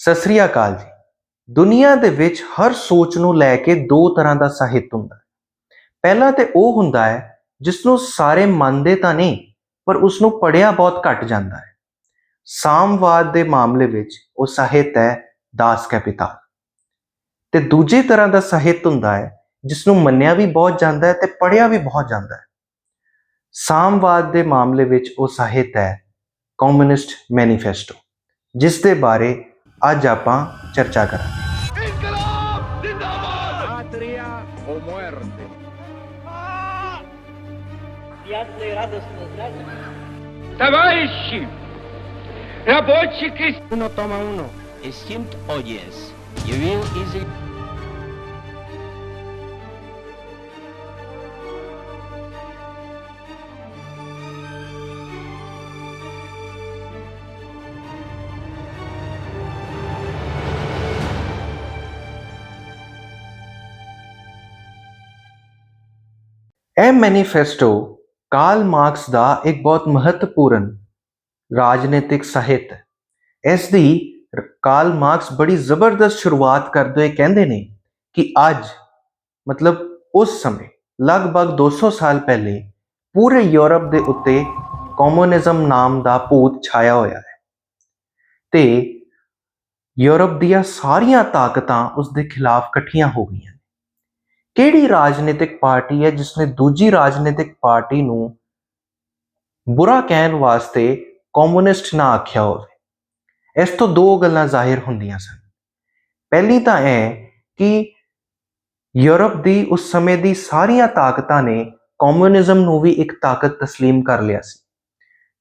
ਸਤਿ ਸ੍ਰੀ ਅਕਾਲ ਜੀ। ਦੁਨੀਆ ਦੇ ਵਿੱਚ ਹਰ ਸੋਚ ਨੂੰ ਲੈ ਕੇ ਦੋ ਤਰ੍ਹਾਂ ਦਾ ਸਾਹਿਤ ਹੁੰਦਾ ਹੈ। ਪਹਿਲਾ ਤੇ ਉਹ ਹੁੰਦਾ ਹੈ ਜਿਸ ਨੂੰ ਸਾਰੇ ਮੰਨਦੇ ਤਾਂ ਨਹੀਂ, ਪਰ ਉਸ ਨੂੰ ਪੜਿਆ ਬਹੁਤ ਘੱਟ ਜਾਂਦਾ ਹੈ। ਸਾਮਵਾਦ ਦੇ ਮਾਮਲੇ ਵਿੱਚ ਉਹ ਸਾਹਿਤ ਹੈ ਦਾਸ ਕੈਪੀਟਲ ਤੇ ਦੂਜੀ ਤਰ੍ਹਾਂ ਦਾ ਸਾਹਿਤ ਹੁੰਦਾ ਹੈ ਜਿਸ ਨੂੰ ਮੰਨਿਆ ਵੀ ਬਹੁਤ ਜਾਂਦਾ ਹੈ ਤੇ ਪੜਿਆ ਵੀ ਬਹੁਤ ਜਾਂਦਾ ਹੈ। ਸਾਮਵਾਦ ਦੇ ਮਾਮਲੇ ਵਿੱਚ ਉਹ ਸਾਹਿਤ ਹੈ ਕਮਿਊਨਿਸਟ ਮੈਨੀਫੈਸਟੋ, ਜਿਸ ਦੇ ਬਾਰੇ ਅੱਜ ਆਪਾਂ ਚਰਚਾ ਕਰਾਂਗੇ ¡Inquilab! ¡Zindabad! Patria o muerte. Приятные радостные праздники. Товарищи! Рабочий Uno toma uno. Es stimmt oyes. Je will is ਇਹ ਮੈਨੀਫੈਸਟੋ ਕਾਰਲ ਮਾਰਕਸ ਦਾ ਇੱਕ ਬਹੁਤ ਮਹੱਤਵਪੂਰਨ ਰਾਜਨੀਤਿਕ ਸਾਹਿਤ ਹੈ। ਇਸ ਦੀ ਰ- ਕਾਰਲ ਮਾਰਕਸ ਬੜੀ ਜ਼ਬਰਦਸਤ ਸ਼ੁਰੂਆਤ ਕਰਦੇ ਹੋਏ ਕਹਿੰਦੇ ਨੇ ਕਿ ਅੱਜ, ਮਤਲਬ ਉਸ ਸਮੇਂ, ਲਗਭਗ 200 ਸਾਲ ਪਹਿਲੇ ਪੂਰੇ ਯੂਰਪ ਦੇ ਉੱਤੇ ਕਮਿਊਨਿਜ਼ਮ ਨਾਮ ਦਾ ਭੂਤ ਛਾਇਆ ਹੋਇਆ ਹੈ ਤੇ ਯੂਰਪ ਦੀਆਂ ਸਾਰੀਆਂ ਤਾਕਤਾਂ ਉਸ ਦੇ ਖਿਲਾਫ ਇਕੱਠੀਆਂ ਹੋ ਗਈਆਂ। ਕਿਹੜੀ ਰਾਜਨੀਤਿਕ ਪਾਰਟੀ ਹੈ ਜਿਸ ਨੇ ਦੂਜੀ ਰਾਜਨੀਤਿਕ ਪਾਰਟੀ ਨੂੰ ਬੁਰਾ ਕਹਿਣ ਵਾਸਤੇ ਕਮਿਊਨਿਸਟ ਨਾ ਆਖਿਆ ਹੋਵੇ ਇਸ ਤੋਂ ਦੋ ਗੱਲਾਂ ਜ਼ਾਹਿਰ ਹੁੰਦੀਆਂ ਸਨ ਪਹਿਲੀ ਤਾਂ ਇਹ ਕਿ ਯੂਰਪ ਦੀ ਉਸ ਸਮੇਂ ਦੀ ਸਾਰੀਆਂ ਤਾਕਤਾਂ ਨੇ ਕਮਿਊਨਿਜ਼ਮ ਨੂੰ ਵੀ ਇੱਕ ਤਾਕਤ تسلیم ਕਰ ਲਿਆ ਸੀ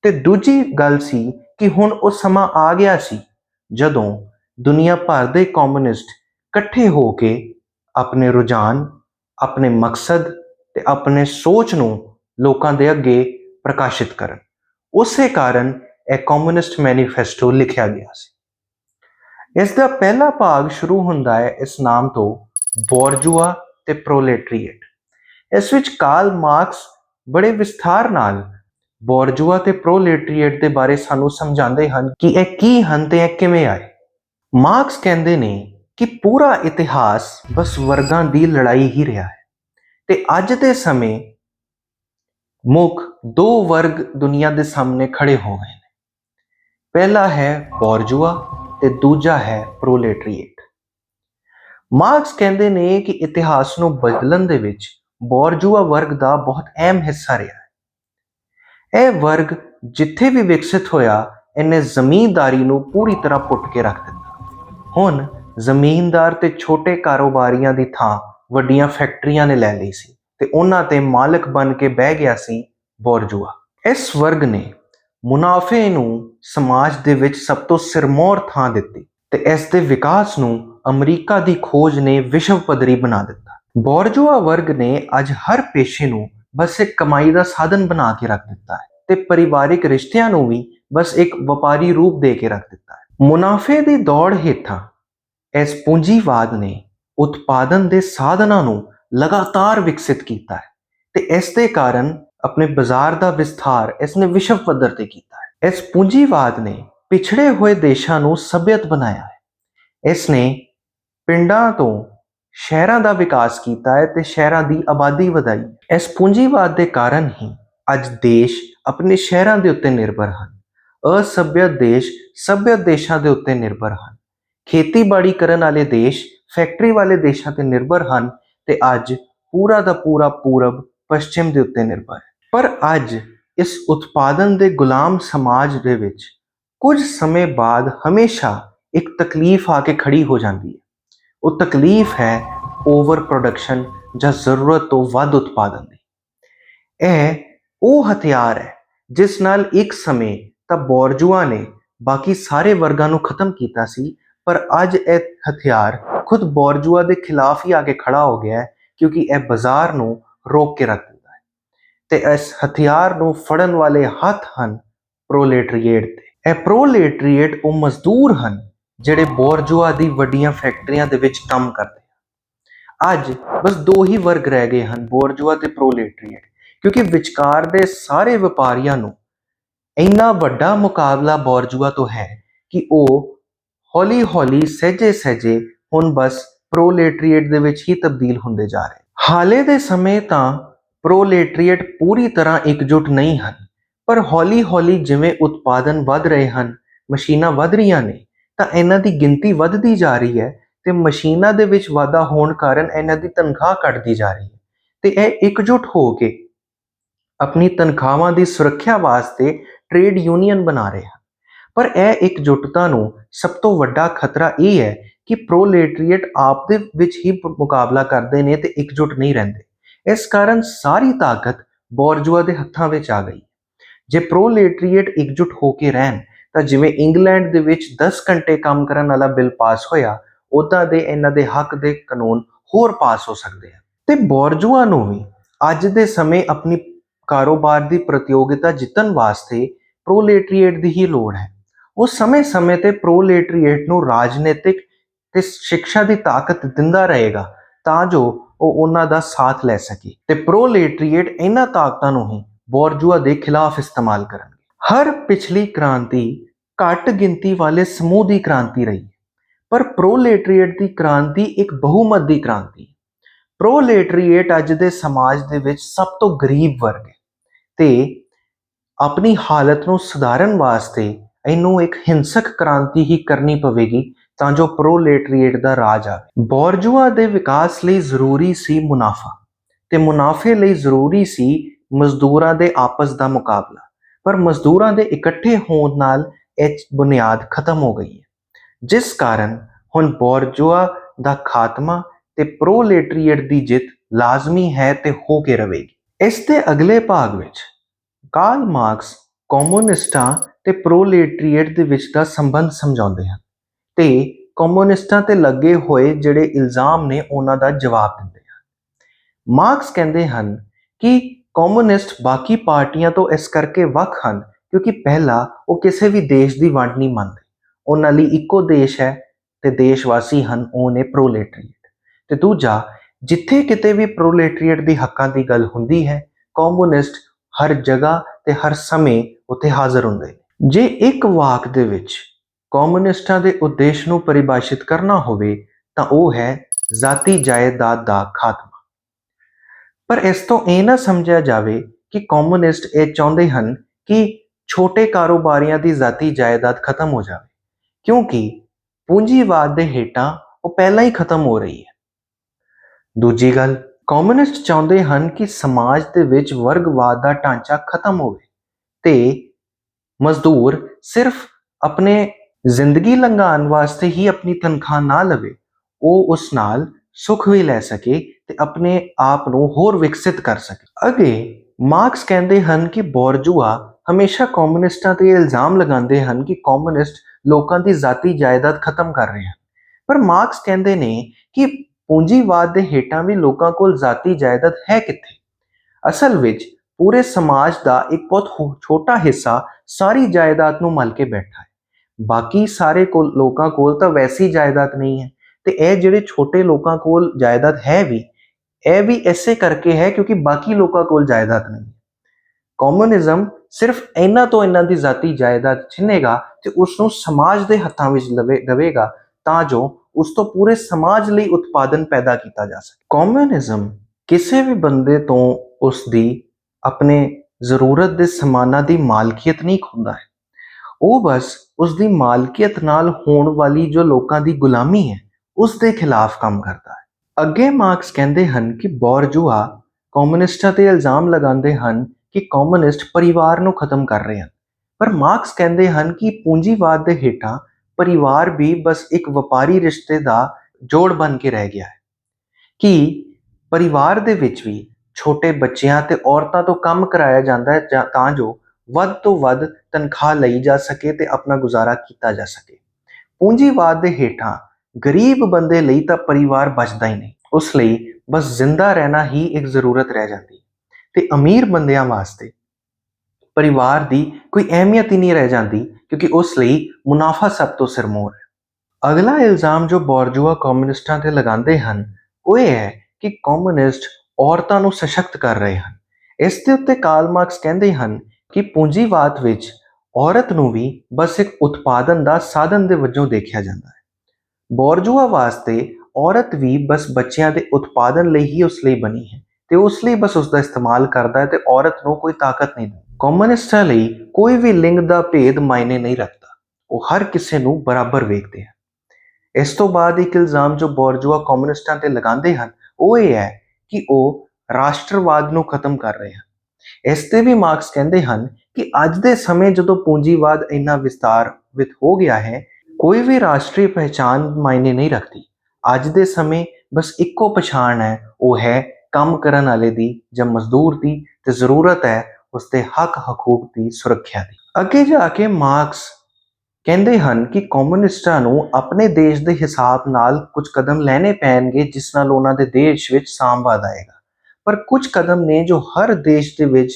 ਤੇ ਦੂਜੀ ਗੱਲ ਸੀ ਕਿ ਹੁਣ ਉਹ ਸਮਾਂ ਆ ਗਿਆ ਸੀ ਜਦੋਂ ਦੁਨੀਆ ਭਰ ਦੇ ਕਮਿਊਨਿਸਟ ਇਕੱਠੇ ਹੋ ਕੇ ਆਪਣੇ ਰੁਝਾਨ ਆਪਣੇ ਮਕਸਦ ਤੇ ਆਪਣੇ ਸੋਚ ਨੂੰ ਲੋਕਾਂ ਦੇ ਅੱਗੇ ਪ੍ਰਕਾਸ਼ਿਤ ਕਰਨ। ਉਸੇ ਕਾਰਨ ਇਹ ਕਮਿਊਨਿਸਟ ਮੈਨੀਫੈਸਟੋ ਲਿਖਿਆ ਗਿਆ ਸੀ। ਇਸ ਦਾ ਪਹਿਲਾ ਭਾਗ ਸ਼ੁਰੂ ਹੁੰਦਾ ਹੈ ਇਸ ਨਾਮ ਤੋਂ ਬੋਰਜੂਆ ਤੇ ਪ੍ਰੋਲੇਟਰੀਏਟ। ਇਸ ਵਿੱਚ ਕਾਰਲ ਮਾਰਕਸ ਬੜੇ ਵਿਸਥਾਰ ਨਾਲ ਬੋਰਜੂਆ ਤੇ ਪ੍ਰੋਲੇਟਰੀਏਟ ਦੇ ਬਾਰੇ ਸਾਨੂੰ ਸਮਝਾਉਂਦੇ ਹਨ ਕਿ ਇਹ ਕੀ ਹਨ ਤੇ ਇਹ ਕਿਵੇਂ ਆਏ। ਮਾਰਕਸ ਕਹਿੰਦੇ ਨੇ ਕਿ ਪੂਰਾ ਇਤਿਹਾਸ ਬਸ ਵਰਗਾਂ ਦੀ ਲੜਾਈ ਹੀ ਰਿਹਾ ਹੈ। ਤੇ ਅੱਜ ਦੇ ਸਮੇਂ ਮੁੱਖ ਦੋ ਵਰਗ ਦੁਨੀਆ ਦੇ ਸਾਹਮਣੇ ਖੜੇ ਹੋ ਗਏ ਨੇ। ਪਹਿਲਾ ਹੈ ਬੋਰਜੂਆ ਤੇ ਦੂਜਾ ਹੈ ਪ੍ਰੋਲੇਟਰੀਏਟ। ਮਾਰਕਸ ਕਹਿੰਦੇ ਨੇ ਕਿ ਇਤਿਹਾਸ ਨੂੰ ਬਦਲਣ ਦੇ ਵਿੱਚ ਬੋਰਜੂਆ ਵਰਗ ਦਾ ਬਹੁਤ ਅਹਿਮ ਹਿੱਸਾ ਰਿਹਾ ਹੈ। ਇਹ ਵਰਗ ਜਿੱਥੇ ਵੀ ਵਿਕਸਿਤ ਹੋਇਆ, ਇਹਨੇ ਜ਼ਮੀਂਦਾਰੀ ਨੂੰ ਪੂਰੀ ਤਰ੍ਹਾਂ ਪੁੱਟ ਕੇ ਰੱਖ ਦਿੱਤਾ। ਹੁਣ ਜ਼ਮੀਨਦਾਰ ਤੇ ਛੋਟੇ ਕਾਰੋਬਾਰੀਆਂ ਦੀ ਥਾਂ ਵੱਡੀਆਂ ਫੈਕਟਰੀਆਂ ਨੇ ਲੈ ਲਈ ਸੀ ਤੇ ਉਹਨਾਂ ਤੇ ਮਾਲਕ ਬਣ ਕੇ ਬਹਿ ਗਿਆ ਸੀ ਬੋਰਜੂਆ। ਇਸ ਵਰਗ ਨੇ ਮੁਨਾਫੇ ਨੂੰ ਸਮਾਜ ਦੇ ਵਿੱਚ ਸਭ ਤੋਂ ਸਿਰਮੌਰ ਥਾਂ ਦਿੱਤੀ ਤੇ ਇਸ ਦੇ ਵਿਕਾਸ ਨੂੰ ਅਮਰੀਕਾ ਦੀ ਖੋਜ ਨੇ ਵਿਸ਼ਵ ਪੱਧਰੀ ਬਣਾ ਦਿੱਤਾ। ਬੋਰਜੂਆ ਵਰਗ ਨੇ ਅੱਜ ਹਰ ਪੇਸ਼ੇ ਨੂੰ ਬਸ ਇੱਕ ਕਮਾਈ ਦਾ ਸਾਧਨ ਬਣਾ ਕੇ ਰੱਖ ਦਿੱਤਾ ਹੈ ਤੇ ਪਰਿਵਾਰਿਕ ਰਿਸ਼ਤਿਆਂ ਨੂੰ ਵੀ ਬਸ ਇੱਕ ਵਪਾਰੀ ਰੂਪ ਦੇ ਕੇ ਰੱਖ ਦਿੱਤਾ ਹੈ। ਮੁਨਾਫੇ ਦੀ ਦੌੜ ਹੇਠਾਂ ਇਸ ਪੂੰਜੀਵਾਦ ਨੇ ਉਤਪਾਦਨ ਦੇ ਸਾਧਨਾਂ ਨੂੰ ਲਗਾਤਾਰ ਵਿਕਸਿਤ ਕੀਤਾ ਹੈ ਤੇ ਇਸ ਦੇ ਕਾਰਨ ਆਪਣੇ ਬਾਜ਼ਾਰ ਦਾ ਵਿਸਥਾਰ ਇਸ ਨੇ ਵਿਸ਼ਵ ਪੱਧਰ ਤੇ ਕੀਤਾ ਹੈ। ਇਸ ਪੂੰਜੀਵਾਦ ਨੇ ਪਿਛੜੇ ਹੋਏ ਦੇਸ਼ਾਂ ਨੂੰ ਸਭਿਅਤ ਬਣਾਇਆ ਹੈ। ਇਸ ਨੇ ਪਿੰਡਾਂ ਤੋਂ ਸ਼ਹਿਰਾਂ ਦਾ ਵਿਕਾਸ ਕੀਤਾ ਹੈ ਤੇ ਸ਼ਹਿਰਾਂ ਦੀ ਆਬਾਦੀ ਵਧਾਈ ਇਸ ਪੂੰਜੀਵਾਦ ਦੇ ਕਾਰਨ ਹੀ ਅੱਜ ਦੇਸ਼ ਆਪਣੇ ਸ਼ਹਿਰਾਂ ਦੇ ਉੱਤੇ ਨਿਰਭਰ ਹਨ। ਅਸਭਿਅ ਦੇਸ਼ ਸਭਿਅ ਦੇਸ਼ਾਂ ਦੇ ਉੱਤੇ ਨਿਰਭਰ ਹਨ। ਖੇਤੀਬਾੜੀ ਕਰਨ ਵਾਲੇ ਦੇਸ਼ ਫੈਕਟਰੀ ਵਾਲੇ ਦੇਸ਼ਾਂ ਤੇ ਨਿਰਭਰ ਹਨ ਤੇ ਅੱਜ ਪੂਰਾ ਦਾ ਪੂਰਾ ਪੂਰਬ ਪੱਛਮ ਦੇ ਉੱਤੇ ਨਿਰਭਰ ਹੈ। ਪਰ ਅੱਜ ਇਸ ਉਤਪਾਦਨ ਦੇ ਗੁਲਾਮ ਸਮਾਜ ਦੇ ਵਿੱਚ ਕੁਝ ਸਮੇਂ ਬਾਅਦ ਹਮੇਸ਼ਾ ਇੱਕ ਤਕਲੀਫ ਆ ਕੇ ਖੜੀ ਹੋ ਜਾਂਦੀ ਹੈ। ਉਹ ਤਕਲੀਫ ਹੈ ਓਵਰ ਪ੍ਰੋਡਕਸ਼ਨ ਜਾਂ ਜ਼ਰੂਰਤ ਤੋਂ ਵੱਧ ਉਤਪਾਦਨ ਦੀ। ਇਹ ਉਹ ਹਥਿਆਰ ਹੈ ਜਿਸ ਨਾਲ ਇੱਕ ਸਮੇਂ ਤਾਂ ਬੋਰਜੂਆ ਨੇ ਬਾਕੀ ਸਾਰੇ ਵਰਗਾਂ ਨੂੰ ਖਤਮ ਕੀਤਾ ਸੀ ਪਰ ਅੱਜ ਇਹ ਹਥਿਆਰ ਖੁਦ ਬੋਰਜੂਆ ਦੇ ਖਿਲਾਫ ਹੀ ਆ ਕੇ ਖੜਾ ਹੋ ਗਿਆ ਹੈ, ਕਿਉਂਕਿ ਇਹ ਬਾਜ਼ਾਰ ਨੂੰ ਰੋਕ ਕੇ ਰੱਖ ਦਿੰਦਾ ਹੈ। ਤੇ ਇਸ ਹਥਿਆਰ ਨੂੰ ਫੜਨ ਵਾਲੇ ਹੱਥ ਹਨ ਪ੍ਰੋਲੇਟਰੀਏਟ ਦੇ। ਇਹ ਪ੍ਰੋਲੇਟਰੀਏਟ ਉਹ ਮਜ਼ਦੂਰ ਹਨ ਜਿਹੜੇ ਬੋਰਜੂਆ ਦੀ ਵੱਡੀਆਂ ਫੈਕਟਰੀਆਂ ਦੇ ਵਿੱਚ ਕੰਮ ਕਰਦੇ ਹਨ। ਅੱਜ ਬਸ ਦੋ ਹੀ ਵਰਗ ਰਹਿ ਗਏ ਹਨ, ਬੋਰਜੂਆ ਤੇ ਪ੍ਰੋਲੇਟਰੀਏਟ, ਕਿਉਂਕਿ ਵਿਚਕਾਰ ਦੇ ਸਾਰੇ ਵਪਾਰੀਆਂ ਨੂੰ ਇੰਨਾ ਵੱਡਾ ਮੁਕਾਬਲਾ ਬੋਰਜੂਆ ਤੋਂ ਹੈ ਕਿ ਉਹ ਹੌਲੀ-ਹੌਲੀ ਸਹਿਜੇ-ਸਹਿਜੇ ਹੁਣ ਬਸ ਪ੍ਰੋਲੇਟਰੀਏਟ ਦੇ ਵਿੱਚ ਹੀ ਤਬਦੀਲ ਹੁੰਦੇ ਜਾ ਰਹੇ। ਹਾਲੇ ਦੇ ਸਮੇਂ ਤਾਂ ਪ੍ਰੋਲੇਟਰੀਏਟ ਪੂਰੀ ਤਰ੍ਹਾਂ ਇਕਜੁੱਟ ਨਹੀਂ ਹਨ, ਪਰ ਹੌਲੀ-ਹੌਲੀ ਜਿਵੇਂ ਉਤਪਾਦਨ ਵੱਧ ਰਹੇ ਹਨ, ਮਸ਼ੀਨਾਂ ਵੱਧ ਰਹੀਆਂ ਨੇ, ਤਾਂ ਇਹਨਾਂ ਦੀ ਗਿਣਤੀ ਵੱਧਦੀ ਜਾ ਰਹੀ ਹੈ ਤੇ ਮਸ਼ੀਨਾਂ ਦੇ ਵਿੱਚ ਵਾਧਾ ਹੋਣ ਕਾਰਨ ਇਹਨਾਂ ਦੀ ਤਨਖਾਹ ਘਟਦੀ ਜਾ ਰਹੀ ਹੈ। ਤੇ ਇਹ ਇਕਜੁੱਟ ਹੋ ਕੇ ਆਪਣੀ ਤਨਖਾਹਾਂ ਦੀ ਸੁਰੱਖਿਆ ਵਾਸਤੇ ਟ੍ਰੇਡ ਯੂਨੀਅਨ ਬਣਾ ਰਹੇ ਹਨ। ਪਰ ਇਹ ਇਕਜੁੱਟਤਾ ਨੂੰ ਸਭ ਤੋਂ ਵੱਡਾ ਖਤਰਾ ਇਹ ਹੈ ਕਿ ਪ੍ਰੋਲੇਟਰੀਏਟ ਆਪ ਦੇ ਵਿੱਚ ਹੀ ਮੁਕਾਬਲਾ ਕਰਦੇ ਨੇ ਤੇ ਇਕਜੁੱਟ ਨਹੀਂ ਰਹਿੰਦੇ। ਇਸ ਕਾਰਨ ਸਾਰੀ ਤਾਕਤ ਬੋਰਜੂਆ ਦੇ ਹੱਥਾਂ ਵਿੱਚ ਆ ਗਈ। ਜੇ ਪ੍ਰੋਲੇਟਰੀਏਟ ਇਕਜੁੱਟ ਹੋ ਕੇ ਰਹਿਣ, ਤਾਂ ਜਿਵੇਂ ਇੰਗਲੈਂਡ ਦੇ ਵਿੱਚ 10 ਘੰਟੇ ਕੰਮ ਕਰਨ ਵਾਲਾ ਬਿੱਲ ਪਾਸ ਹੋਇਆ ਉਦਾਂ ਦੇ ਇਹਨਾਂ ਦੇ ਹੱਕ ਦੇ ਕਾਨੂੰਨ ਹੋਰ ਪਾਸ ਹੋ ਸਕਦੇ ਹਨ ਤੇ ਬੋਰਜੂਆ ਨੂੰ ਵੀ ਅੱਜ ਦੇ ਸਮੇਂ ਆਪਣੀ ਕਾਰੋਬਾਰ ਦੀ ਪ੍ਰਤੀਯੋਗਿਤਾ ਜਿੱਤਣ ਵਾਸਤੇ ਪ੍ਰੋਲੇਟਰੀਏਟ ਦੀ ਹੀ ਲੋੜ ਹੈ। ਉਹ ਸਮੇਂ-ਸਮੇਂ ਤੇ ਪ੍ਰੋਲੇਟਰੀਏਟ ਨੂੰ ਰਾਜਨੀਤਿਕ ਤੇ ਸਿੱਖਿਆ ਦੀ ਤਾਕਤ ਦਿੰਦਾ ਰਹੇਗਾ ਤਾਂ ਜੋ ਉਹ ਉਹਨਾਂ ਦਾ ਸਾਥ ਲੈ ਸਕੇ ਤੇ ਪ੍ਰੋਲੇਟਰੀਏਟ ਇਹਨਾਂ ਤਾਕਤਾਂ ਨੂੰ ਹੀ ਬੋਰਜੂਆ ਦੇ ਖਿਲਾਫ ਇਸਤੇਮਾਲ ਕਰਨਗੇ ਹਰ ਪਿਛਲੀ ਕ੍ਰਾਂਤੀ ਘੱਟ ਗਿਣਤੀ ਵਾਲੇ ਸਮੂਹ ਦੀ ਕ੍ਰਾਂਤੀ ਰਹੀ ਹੈ। ਪਰ ਪ੍ਰੋਲੇਟਰੀਏਟ ਦੀ ਕ੍ਰਾਂਤੀ ਇੱਕ ਬਹੁਮਤ ਦੀ ਕ੍ਰਾਂਤੀ ਹੈ। ਪ੍ਰੋਲੇਟਰੀਏਟ ਅੱਜ ਦੇ ਸਮਾਜ ਦੇ ਵਿੱਚ ਸਭ ਤੋਂ ਗਰੀਬ ਵਰਗ ਹੈ ਤੇ ਆਪਣੀ ਹਾਲਤ ਨੂੰ ਸੁਧਾਰਨ ਵਾਸਤੇ ਇਹਨੂੰ ਇੱਕ ਹਿੰਸਕ ਕ੍ਰਾਂਤੀ ਹੀ ਕਰਨੀ ਪਵੇਗੀ ਤਾਂ ਜੋ ਪ੍ਰੋਲੇਟਰੀਏਟ ਦਾ ਰਾਜ ਆਵੇ। ਬੌਰਜੂਆ ਦੇ ਵਿਕਾਸ ਲਈ ਜ਼ਰੂਰੀ ਸੀ ਮੁਨਾਫਾ ਤੇ ਮੁਨਾਫੇ ਲਈ ਜ਼ਰੂਰੀ ਸੀ ਮਜ਼ਦੂਰਾਂ ਦੇ ਆਪਸ ਦਾ ਮੁਕਾਬਲਾ। ਪਰ ਮਜ਼ਦੂਰਾਂ ਦੇ ਇਕੱਠੇ ਹੋਣ ਨਾਲ ਇਹ ਬੁਨਿਆਦ ਖਤਮ ਹੋ ਗਈ ਹੈ। ਜਿਸ ਕਾਰਨ ਹੁਣ ਬੋਰਜੂਆ ਦਾ ਖਾਤਮਾ ਤੇ ਪ੍ਰੋਲੇਟਰੀਏਟ ਦੀ ਜਿੱਤ ਲਾਜ਼ਮੀ ਹੈ ਤੇ ਹੋ ਕੇ ਰਹੇਗੀ। ਇਸ ਦੇ ਅਗਲੇ ਭਾਗ ਵਿੱਚ ਕਾਰਲ ਮਾਰਕਸ ਕਮਿਊਨਿਸਟਾਂ ਤੇ ਪ੍ਰੋਲੇਟਰੀਏਟ ਦੇ ਵਿੱਚ ਦਾ ਸੰਬੰਧ ਸਮਝਾਉਂਦੇ ਹਨ ਤੇ ਕਮਿਊਨਿਸਟਾਂ ਤੇ ਲੱਗੇ ਹੋਏ ਜਿਹੜੇ ਇਲਜ਼ਾਮ ਨੇ ਉਹਨਾਂ ਦਾ ਜਵਾਬ ਦਿੰਦੇ ਹਨ। ਮਾਰਕਸ ਕਹਿੰਦੇ ਹਨ ਕਿ ਕਮਿਊਨਿਸਟ ਬਾਕੀ ਪਾਰਟੀਆਂ ਤੋਂ ਇਸ ਕਰਕੇ ਵੱਖ ਹਨ ਕਿਉਂਕਿ ਪਹਿਲਾ ਉਹ ਕਿਸੇ ਵੀ ਦੇਸ਼ ਦੀ ਵੰਡ ਨਹੀਂ ਮੰਨਦੇ। ਉਹਨਾਂ ਲਈ ਇੱਕੋ ਦੇਸ਼ ਹੈ ਤੇ ਦੇਸ਼ ਵਾਸੀ ਹਨ, ਉਹ ਨੇ ਪ੍ਰੋਲੇਟਰੀਏਟ। ਤੇ ਦੂਜਾ, ਜਿੱਥੇ ਕਿਤੇ ਵੀ ਪ੍ਰੋਲੇਟਰੀਏਟ ਦੀ ਹੱਕਾਂ ਦੀ ਗੱਲ ਹੁੰਦੀ ਹੈ, ਕਮਿਊਨਿਸਟ ਹਰ ਜਗ੍ਹਾ ਤੇ ਹਰ ਸਮੇਂ ਉੱਥੇ ਹਾਜ਼ਰ ਹੁੰਦੇ ਨੇ। ਜੇ ਇੱਕ ਵਾਕ ਦੇ ਵਿੱਚ ਕਮਿਊਨਿਸਟਾਂ ਦੇ ਉਦੇਸ਼ ਨੂੰ ਪਰਿਭਾਸ਼ਿਤ ਕਰਨਾ ਹੋਵੇ, ਤਾਂ ਉਹ ਹੈ ਜ਼ਾਤੀ ਜਾਇਦਾਦ ਦਾ ਖਾਤਮਾ। ਪਰ ਇਸ ਤੋਂ ਇਹ ਨਾ ਸਮਝਿਆ ਜਾਵੇ ਕਿ ਕਮਿਊਨਿਸਟ ਇਹ ਚਾਹੁੰਦੇ ਹਨ ਕਿ ਛੋਟੇ ਕਾਰੋਬਾਰੀਆਂ ਦੀ ਜ਼ਾਤੀ ਜਾਇਦਾਦ ਖਤਮ ਹੋ ਜਾਵੇ। ਕਿਉਂਕਿ ਪੂੰਜੀਵਾਦ ਦੇ ਹੇਠਾਂ ਉਹ ਪਹਿਲਾਂ ਹੀ ਖਤਮ ਹੋ ਰਹੀ ਹੈ। ਦੂਜੀ ਗੱਲ ਕਮਿਊਨਿਸਟ ਚਾਹੁੰਦੇ ਹਨ ਕਿ ਸਮਾਜ ਦੇ ਵਿੱਚ ਵਰਗਵਾਦ ਦਾ ਢਾਂਚਾ ਖਤਮ ਹੋਵੇ ਤੇ ਮਜ਼ਦੂਰ ਸਿਰਫ ਆਪਣੇ ਜ਼ਿੰਦਗੀ ਲੰਘਾਉਣ ਵਾਸਤੇ ਹੀ ਆਪਣੀ ਤਨਖਾਹ ਨਾ ਲਵੇ, ਉਹ ਉਸ ਨਾਲ ਸੁੱਖ ਵੀ ਲੈ ਸਕੇ ਤੇ ਆਪਣੇ ਆਪ ਨੂੰ ਹੋਰ ਵਿਕਸਿਤ ਕਰ ਸਕੇ। ਅੱਗੇ ਮਾਰਕਸ ਕਹਿੰਦੇ ਹਨ ਕਿ ਬੋਰਜੂਆ ਹਮੇਸ਼ਾ ਕਮਿਊਨਿਸਟਾਂ ਤੇ ਇਹ ਇਲਜ਼ਾਮ ਲਗਾਉਂਦੇ ਹਨ ਕਿ ਕਮਿਊਨਿਸਟ ਲੋਕਾਂ ਦੀ ਜ਼ਾਤੀ ਜਾਇਦਾਦ ਖਤਮ ਕਰ ਰਹੇ ਹਨ। ਪਰ ਮਾਰਕਸ ਕਹਿੰਦੇ ਨੇ ਕਿ ਪੂੰਜੀਵਾਦ ਦੇ ਹੇਠਾਂ ਵੀ ਲੋਕਾਂ ਕੋਲ ਜ਼ਾਤੀ ਜਾਇਦਾਦ ਹੈ ਕਿੱਥੇ? ਅਸਲ ਵਿੱਚ ਪੂਰੇ ਸਮਾਜ ਦਾ ਇੱਕ ਬਹੁਤ ਛੋਟਾ ਹਿੱਸਾ ਸਾਰੀ ਜਾਇਦਾਦ ਨੂੰ ਮਲ ਕੇ ਬੈਠਾ ਹੈ। ਬਾਕੀ ਸਾਰੇ ਕੋਲ, ਲੋਕਾਂ ਕੋਲ ਤਾਂ ਵੈਸੀ ਜਾਇਦਾਦ ਨਹੀਂ ਹੈ। ਤੇ ਇਹ ਜਿਹੜੇ ਛੋਟੇ ਲੋਕਾਂ ਕੋਲ ਜਾਇਦਾਦ ਹੈ ਵੀ, ਇਹ ਵੀ ਐਸੇ ਕਰਕੇ ਹੈ ਕਿਉਂਕਿ ਬਾਕੀ ਲੋਕਾਂ ਕੋਲ ਜਾਇਦਾਦ ਨਹੀਂ ਹੈ। ਕਮਿਊਨਿਜ਼ਮ ਸਿਰਫ ਇਹਨਾਂ ਤੋਂ ਇਹਨਾਂ ਦੀ ਜ਼ਾਤੀ ਜਾਇਦਾਦ ਛਿਨੇਗਾ ਤੇ ਉਸ ਨੂੰ ਸਮਾਜ ਦੇ ਹੱਥਾਂ ਵਿੱਚ ਲਵੇ, ਦੇਵੇਗਾ ਤਾਂ ਜੋ ਉਸ ਤੋਂ ਪੂਰੇ ਸਮਾਜ ਲਈ ਉਤਪਾਦਨ ਪੈਦਾ ਕੀਤਾ ਜਾ ਸਕੇ। ਕਮਿਊਨਿਜ਼ਮ ਕਿਸੇ ਵੀ ਬੰਦੇ ਤੋਂ ਉਸ ਦੀ ਆਪਣੇ ਜ਼ਰੂਰਤ ਦੇ ਸਮਾਨਾਂ ਦੀ ਮਾਲਕੀਅਤ ਨਹੀਂ ਖੁੰਦਾ ਹੈ। ਉਹ ਬਸ ਉਸ ਦੀ ਮਾਲਕੀਅਤ ਨਾਲ ਹੋਣ ਵਾਲੀ ਜੋ ਲੋਕਾਂ ਦੀ ਗੁਲਾਮੀ ਹੈ, ਉਸ ਦੇ ਖਿਲਾਫ ਕੰਮ ਕਰਦਾ ਹੈ। ਅੱਗੇ ਮਾਰਕਸ ਕਹਿੰਦੇ ਹਨ ਕਿ ਬੌਰਜੂਆ ਕਮਿਊਨਿਸਟਾਂ ਤੇ ਇਲਜ਼ਾਮ ਲਗਾਉਂਦੇ ਹਨ ਕਿ ਕਮਿਊਨਿਸਟ ਪਰਿਵਾਰ ਨੂੰ ਖਤਮ ਕਰ ਰਹੇ ਹਨ। ਪਰ ਮਾਰਕਸ ਕਹਿੰਦੇ ਹਨ ਕਿ ਪੂੰਜੀਵਾਦ ਦੇ ਹੇਠਾਂ ਪਰਿਵਾਰ ਵੀ ਬਸ ਇੱਕ ਵਪਾਰੀ ਰਿਸ਼ਤੇ ਦਾ ਜੋੜ ਬਣ ਕੇ ਰਹਿ ਗਿਆ ਹੈ। ਕਿ ਪਰਿਵਾਰ ਦੇ ਵਿੱਚ ਵੀ ਛੋਟੇ ਬੱਚਿਆਂ ਤੇ ਔਰਤਾਂ ਤੋਂ ਕੰਮ ਕਰਾਇਆ ਜਾਂਦਾ ਹੈ ਜਾਂ- ਤਾਂ ਜੋ ਵੱਧ ਤੋਂ ਵੱਧ ਤਨਖਾਹ ਲਈ ਜਾ ਸਕੇ ਤੇ ਆਪਣਾ ਗੁਜ਼ਾਰਾ ਕੀਤਾ ਜਾ ਸਕੇ? ਪੂੰਜੀਵਾਦ ਦੇ ਹੇਠਾਂ ਗਰੀਬ ਬੰਦੇ ਲਈ ਤਾਂ ਪਰਿਵਾਰ ਬਚਦਾ ਹੀ ਨਹੀਂ। ਉਸ ਲਈ ਬਸ ਜ਼ਿੰਦਾ ਰਹਿਣਾ ਹੀ ਇੱਕ ਜ਼ਰੂਰਤ ਰਹਿ ਜਾਂਦੀ ਹੈ। ਤੇ ਅਮੀਰ ਬੰਦਿਆਂ ਵਾਸਤੇ ਪਰਿਵਾਰ ਦੀ ਕੋਈ ਅਹਿਮੀਅਤ ਹੀ ਨਹੀਂ ਰਹਿ ਜਾਂਦੀ ਕਿਉਂਕਿ ਉਸ ਲਈ ਮੁਨਾਫਾ ਸਭ ਤੋਂ ਸਿਰਮੋਰ ਹੈ। ਅਗਲਾ ਇਲਜ਼ਾਮ ਜੋ ਬੌਰਜੂਆ ਕਮਿਊਨਿਸਟਾਂ ਤੇ ਲਗਾਉਂਦੇ ਹਨ, ਉਹ ਇਹ ਹੈ ਕਿ ਕਮਿਊਨਿਸਟ ਔਰਤਾਂ ਨੂੰ ਸਸ਼ਕਤ ਕਰ ਰਹੇ ਹਨ। ਇਸ ਦੇ ਉੱਤੇ ਕਾਰਲ ਮਾਰਕਸ ਕਹਿੰਦੇ ਹਨ ਕਿ ਪੂੰਜੀਵਾਦ ਵਿੱਚ ਔਰਤ ਨੂੰ ਵੀ ਬਸ ਇੱਕ ਉਤਪਾਦਨ ਦਾ ਸਾਧਨ ਦੇ ਵਜੋਂ ਦੇਖਿਆ ਜਾਂਦਾ ਹੈ। ਬੋਰਜੂਆ ਵਾਸਤੇ ਔਰਤ ਵੀ ਬਸ ਬੱਚਿਆਂ ਦੇ ਉਤਪਾਦਨ ਲਈ ਹੀ ਉਸ ਲਈ ਬਣੀ ਹੈ ਤੇ ਉਸ ਲਈ ਬਸ ਉਸ ਦਾ ਇਸਤੇਮਾਲ ਕਰਦਾ ਹੈ ਤੇ ਔਰਤ ਨੂੰ ਕੋਈ ਤਾਕਤ ਨਹੀਂ ਦਿੰਦਾ। ਕਮਿਊਨਿਸਟਾਂ ਲਈ ਕੋਈ ਵੀ ਲਿੰਗ ਦਾ ਭੇਦ ਮਾਇਨੇ ਨਹੀਂ ਰੱਖਦਾ। ਉਹ ਹਰ ਕਿਸੇ ਨੂੰ ਬਰਾਬਰ ਵੇਖਦੇ ਹਨ। ਇਸ ਤੋਂ ਬਾਅਦ ਇੱਕ ਇਲਜ਼ਾਮ ਜੋ ਬੌਰਜੂਆ ਕਮਿਊਨਿਸਟਾਂ ਤੇ ਲਗਾਉਂਦੇ ਹਨ, ਉਹ ਇਹ ਹੈ ਕਿ ਉਹ ਰਾਸ਼ਟਰਵਾਦ ਨੂੰ ਖਤਮ ਕਰ ਰਹੇ ਹਨ। ਇਸ ਤੇ ਵੀ ਮਾਰਕਸ ਕਹਿੰਦੇ ਹਨ ਕਿ ਅੱਜ ਦੇ ਸਮੇਂ ਜਦੋਂ ਪੂੰਜੀਵਾਦ ਇੰਨਾ ਵਿਸਤਾਰ ਵਿੱਚ ਹੋ ਗਿਆ ਹੈ, ਕੋਈ ਵੀ ਰਾਸ਼ਟਰੀ ਪਹਿਚਾਨ ਮਾਇਨੇ ਨਹੀਂ ਰੱਖਦੀ। ਅੱਜ ਦੇ ਸਮੇਂ ਬਸ ਇੱਕੋ ਪਛਾਣ ਹੈ, ਉਹ ਹੈ ਕੰਮ ਕਰਨ ਵਾਲੇ ਦੀ ਜਾਂ ਮਜ਼ਦੂਰ ਦੀ ਤੇ ਜ਼ਰੂਰਤ ਹੈ ਉਸਦੇ ਹੱਕ ਹਕੂਕ ਦੀ ਸੁਰੱਖਿਆ ਦੀ। ਅੱਗੇ ਜਾ ਕੇ ਮਾਰਕਸ ਕਹਿੰਦੇ ਹਨ ਕਿ ਕਮਿਊਨਿਸਟਾਂ ਨੂੰ ਆਪਣੇ ਦੇਸ਼ ਦੇ ਹਿਸਾਬ ਨਾਲ ਕੁਝ ਕਦਮ ਲੈਣੇ ਪੈਣਗੇ ਜਿਸ ਨਾਲ ਉਹਨਾਂ ਦੇ ਦੇਸ਼ ਵਿੱਚ ਸਾਮਵਾਦ ਆਏਗਾ। ਪਰ ਕੁਝ ਕਦਮ ਨੇ ਜੋ ਹਰ ਦੇਸ਼ ਦੇ ਵਿੱਚ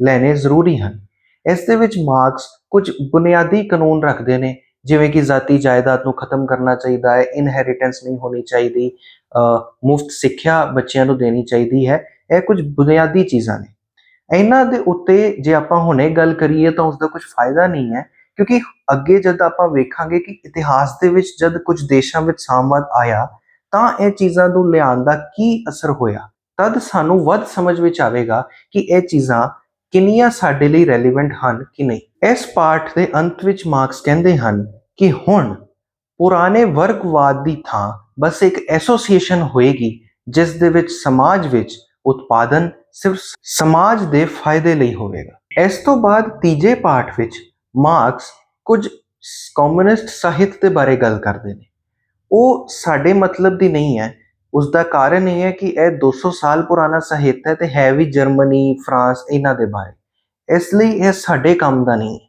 ਲੈਣੇ ਜ਼ਰੂਰੀ ਹਨ। ਇਸ ਦੇ ਵਿੱਚ ਮਾਰਕਸ ਕੁਝ ਬੁਨਿਆਦੀ ਕਾਨੂੰਨ ਰੱਖਦੇ ਨੇ, ਜਿਵੇਂ ਕਿ ਜ਼ਾਤੀ ਜਾਇਦਾਦ ਨੂੰ ਖਤਮ ਕਰਨਾ ਚਾਹੀਦਾ ਹੈ ਇਨਹੈਰੀਟੈਂਸ ਨਹੀਂ ਹੋਣੀ ਚਾਹੀਦੀ ਮੁਫਤ ਸਿੱਖਿਆ ਬੱਚਿਆਂ ਨੂੰ ਦੇਣੀ ਚਾਹੀਦੀ ਹੈ, ਇਹ ਕੁਝ ਬੁਨਿਆਦੀ ਚੀਜ਼ਾਂ ਨੇ। ਇਹਨਾਂ ਦੇ ਉੱਤੇ ਜੇ ਆਪਾਂ ਹੁਣੇ ਗੱਲ ਕਰੀਏ ਤਾਂ ਉਸ ਦਾ ਕੁਝ ਫਾਇਦਾ ਨਹੀਂ ਹੈ, ਕਿਉਂਕਿ ਅੱਗੇ ਜਦ ਆਪਾਂ ਵੇਖਾਂਗੇ ਕਿ ਇਤਿਹਾਸ ਦੇ ਵਿੱਚ ਜਦ ਕੁਝ ਦੇਸ਼ਾਂ ਵਿੱਚ ਸਾਮਵਾਦ ਆਇਆ, ਤਾਂ ਇਹ ਚੀਜ਼ਾਂ ਨੂੰ ਲਿਆਉਣ ਦਾ ਕੀ ਅਸਰ ਹੋਇਆ? ਤਦ ਸਾਨੂੰ ਵੱਧ ਸਮਝ ਵਿੱਚ ਆਵੇਗਾ ਕਿ ਇਹ ਚੀਜ਼ਾਂ ਕਿੰਨੀਆਂ ਸਾਡੇ ਲਈ ਰੈਲੇਵੈਂਟ ਹਨ ਕਿ ਨਹੀਂ। ਇਸ ਪਾਠ ਦੇ ਅੰਤ ਵਿੱਚ ਮਾਰਕਸ ਕਹਿੰਦੇ ਹਨ ਕਿ ਹੁਣ ਪੁਰਾਣੇ ਵਰਗਵਾਦ ਦੀ ਥਾਂ ਬਸ ਇੱਕ ਐਸੋਸੀਏਸ਼ਨ ਹੋਏਗੀ, ਜਿਸ ਦੇ ਵਿੱਚ ਸਮਾਜ ਵਿੱਚ ਉਤਪਾਦਨ ਸਿਰਫ ਸਮਾਜ ਦੇ ਫਾਇਦੇ ਲਈ ਹੋਵੇਗਾ। ਇਸ ਤੋਂ ਬਾਅਦ ਤੀਜੇ ਪਾਠ ਵਿੱਚ ਮਾਰਕਸ ਕੁਝ ਕਮਿਊਨਿਸਟ ਸਾਹਿਤ ਦੇ ਬਾਰੇ ਗੱਲ ਕਰਦੇ ਨੇ। ਉਹ ਸਾਡੇ ਮਤਲਬ ਦੀ ਨਹੀਂ ਹੈ। ਉਸ ਦਾ ਕਾਰਨ ਇਹ ਹੈ ਕਿ ਇਹ 200 ਸਾਲ ਪੁਰਾਣਾ ਸਾਹਿਤ ਹੈ ਤੇ ਹੈ ਵੀ ਜਰਮਨੀ, ਫਰਾਂਸ ਇਹਨਾਂ ਦੇ ਬਾਰੇ। ਇਸ ਲਈ ਇਹ ਸਾਡੇ ਕੰਮ ਦਾ ਨਹੀਂ ਹੈ।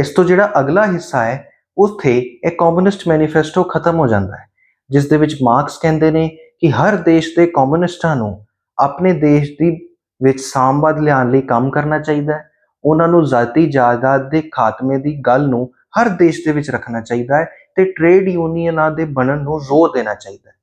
ਇਸ ਤੋਂ ਜਿਹੜਾ ਅਗਲਾ ਹਿੱਸਾ ਹੈ, ਉੱਥੇ ਇਹ ਕਮਿਊਨਿਸਟ ਮੈਨੀਫੈਸਟੋ ਖਤਮ ਹੋ ਜਾਂਦਾ ਹੈ, ਜਿਸ ਦੇ ਵਿੱਚ ਮਾਰਕਸ ਕਹਿੰਦੇ ਨੇ ਕਿ ਹਰ ਦੇਸ਼ ਦੇ ਕਮਿਊਨਿਸਟਾਂ ਨੂੰ ਆਪਣੇ ਦੇਸ਼ ਦੀ ਵਿੱਚ ਸਾਮਵਾਦ ਲਿਆਉਣ ਲਈ ਕੰਮ ਕਰਨਾ ਚਾਹੀਦਾ ਹੈ। ਉਹਨਾਂ ਨੂੰ ਜ਼ਾਤੀ ਜਾਇਦਾਦ ਦੇ ਖਾਤਮੇ ਦੀ ਗੱਲ ਨੂੰ ਹਰ ਦੇਸ਼ ਦੇ ਵਿੱਚ ਰੱਖਣਾ ਚਾਹੀਦਾ ਹੈ ਤੇ ਟ੍ਰੇਡ ਯੂਨੀਅਨਾਂ ਦੇ ਬਣਨ ਨੂੰ ਜ਼ੋਰ ਦੇਣਾ ਚਾਹੀਦਾ ਹੈ।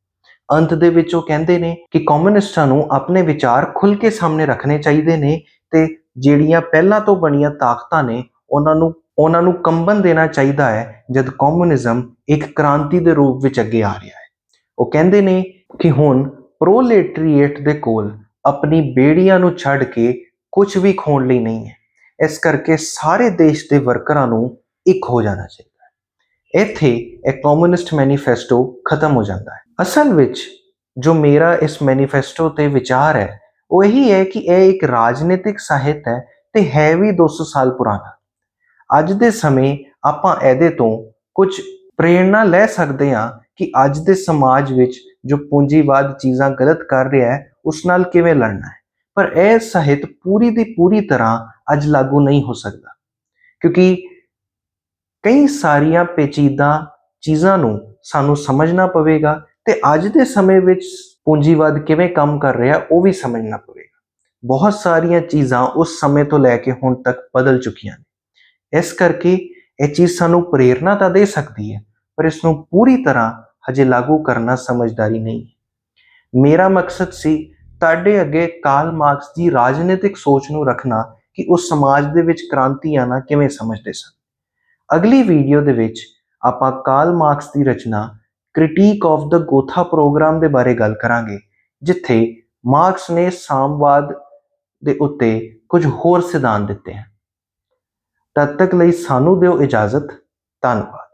ਅੰਤ ਦੇ ਵਿੱਚ ਉਹ ਕਹਿੰਦੇ ਨੇ ਕਿ ਕਮਿਊਨਿਸਟਾਂ ਨੂੰ ਆਪਣੇ ਵਿਚਾਰ ਖੁੱਲ ਕੇ ਸਾਹਮਣੇ ਰੱਖਣੇ ਚਾਹੀਦੇ ਨੇ ਤੇ ਜਿਹੜੀਆਂ ਪਹਿਲਾਂ ਤੋਂ ਬਣੀਆਂ ਤਾਕਤਾਂ ਨੇ ਉਹਨਾਂ ਨੂੰ ਉਹਨਾਂ ਨੂੰ ਕੰਬਨ ਦੇਣਾ ਚਾਹੀਦਾ ਹੈ ਜਦ ਕਮਿਊਨਿਜ਼ਮ ਇੱਕ ਕ੍ਰਾਂਤੀ ਦੇ ਰੂਪ ਵਿੱਚ ਅੱਗੇ ਆ ਰਿਹਾ ਹੈ। ਉਹ ਕਹਿੰਦੇ ਨੇ ਕਿ ਹੁਣ ਪ੍ਰੋਲੇਟਰੀਏਟ ਦੇ ਕੋਲ ਆਪਣੀ ਬੇੜੀਆਂ ਨੂੰ ਛੱਡ ਕੇ ਕੁਝ ਵੀ ਖੋਣ ਲਈ ਨਹੀਂ ਹੈ। ਇਸ ਕਰਕੇ ਸਾਰੇ ਦੇਸ਼ ਦੇ ਵਰਕਰਾਂ ਨੂੰ ਇੱਕ ਹੋ ਜਾਣਾ ਚਾਹੀਦਾ ਹੈ। ਇੱਥੇ ਇਹ ਕਮਿਊਨਿਸਟ ਮੈਨੀਫੈਸਟੋ ਖਤਮ ਹੋ ਜਾਂਦਾ ਹੈ। ਅਸਲ ਵਿੱਚ ਜੋ ਮੇਰਾ ਇਸ ਮੈਨੀਫੈਸਟੋ ਤੇ ਵਿਚਾਰ ਹੈ, ਉਹ ਇਹੀ ਹੈ ਕਿ ਇਹ ਇੱਕ ਰਾਜਨੀਤਿਕ ਸਾਹਿਤ ਹੈ ਤੇ ਹੈ ਵੀ 200 ਸਾਲ ਪੁਰਾਣਾ। ਅੱਜ ਦੇ ਸਮੇਂ ਆਪਾਂ ਇਹਦੇ ਤੋਂ ਕੁਝ ਪ੍ਰੇਰਣਾ ਲੈ ਸਕਦੇ ਹਾਂ ਕਿ ਅੱਜ ਦੇ ਸਮਾਜ ਵਿੱਚ ਜੋ ਪੂੰਜੀਵਾਦ ਚੀਜ਼ਾਂ ਗਲਤ ਕਰ ਰਿਹਾ ਹੈ ਉਸ ਨਾਲ ਕਿਵੇਂ ਲੜਨਾ ਹੈ? ਪਰ ਇਹ ਸਾਹਿਤ ਪੂਰੀ ਦੀ ਪੂਰੀ ਤਰ੍ਹਾਂ ਅੱਜ ਲਾਗੂ ਨਹੀਂ ਹੋ ਸਕਦਾ। ਕਿਉਂਕਿ ਕਈ ਸਾਰੀਆਂ ਪੇਚੀਦਾ ਚੀਜ਼ਾਂ ਨੂੰ ਸਾਨੂੰ ਸਮਝਣਾ ਪਵੇਗਾ ਤੇ ਅੱਜ ਦੇ ਸਮੇਂ ਵਿੱਚ ਪੂੰਜੀਵਾਦ ਕਿਵੇਂ ਕੰਮ ਕਰ ਰਿਹਾ ਉਹ ਵੀ ਸਮਝਣਾ ਪਵੇਗਾ। ਬਹੁਤ ਸਾਰੀਆਂ ਚੀਜ਼ਾਂ ਉਸ ਸਮੇਂ ਤੋਂ ਲੈ ਕੇ ਹੁਣ ਤੱਕ ਬਦਲ ਚੁੱਕੀਆਂ ਨੇ। ਇਸ ਕਰਕੇ ਇਹ ਚੀਜ਼ ਸਾਨੂੰ ਪ੍ਰੇਰਣਾ ਤਾਂ ਦੇ ਸਕਦੀ ਹੈ, ਪਰ ਇਸ ਨੂੰ ਪੂਰੀ ਤਰ੍ਹਾਂ ਹਜੇ ਲਾਗੂ ਕਰਨਾ ਸਮਝਦਾਰੀ ਨਹੀਂ ਹੈ। ਮੇਰਾ ਮਕਸਦ ਸੀ ਤੁਹਾਡੇ ਅੱਗੇ ਕਾਲ ਮਾਰਕਸ ਦੀ ਰਾਜਨੀਤਿਕ ਸੋਚ ਨੂੰ ਰੱਖਣਾ ਕਿ ਉਸ ਸਮਾਜ ਦੇ ਵਿੱਚ ਕ੍ਰਾਂਤੀ ਆਣਾ ਕਿਵੇਂ ਸਮਝਦੇ ਸਨ। ਅਗਲੀ ਵੀਡੀਓ ਦੇ ਵਿੱਚ ਆਪਾਂ ਕਾਲ ਮਾਰਕਸ ਦੀ ਰਚਨਾ critique of the Gotha programme ਦੇ ਬਾਰੇ ਗੱਲ ਕਰਾਂਗੇ, ਜਿੱਥੇ ਮਾਰਕਸ ਨੇ ਸਾਮਵਾਦ ਦੇ ਉੱਤੇ ਕੁਝ ਹੋਰ ਸਿਧਾਂਤ ਦਿੱਤੇ ਹਨ। ਤਦ ਤੱਕ ਲਈ ਸਾਨੂੰ ਦਿਓ ਇਜਾਜ਼ਤ। ਧੰਨਵਾਦ।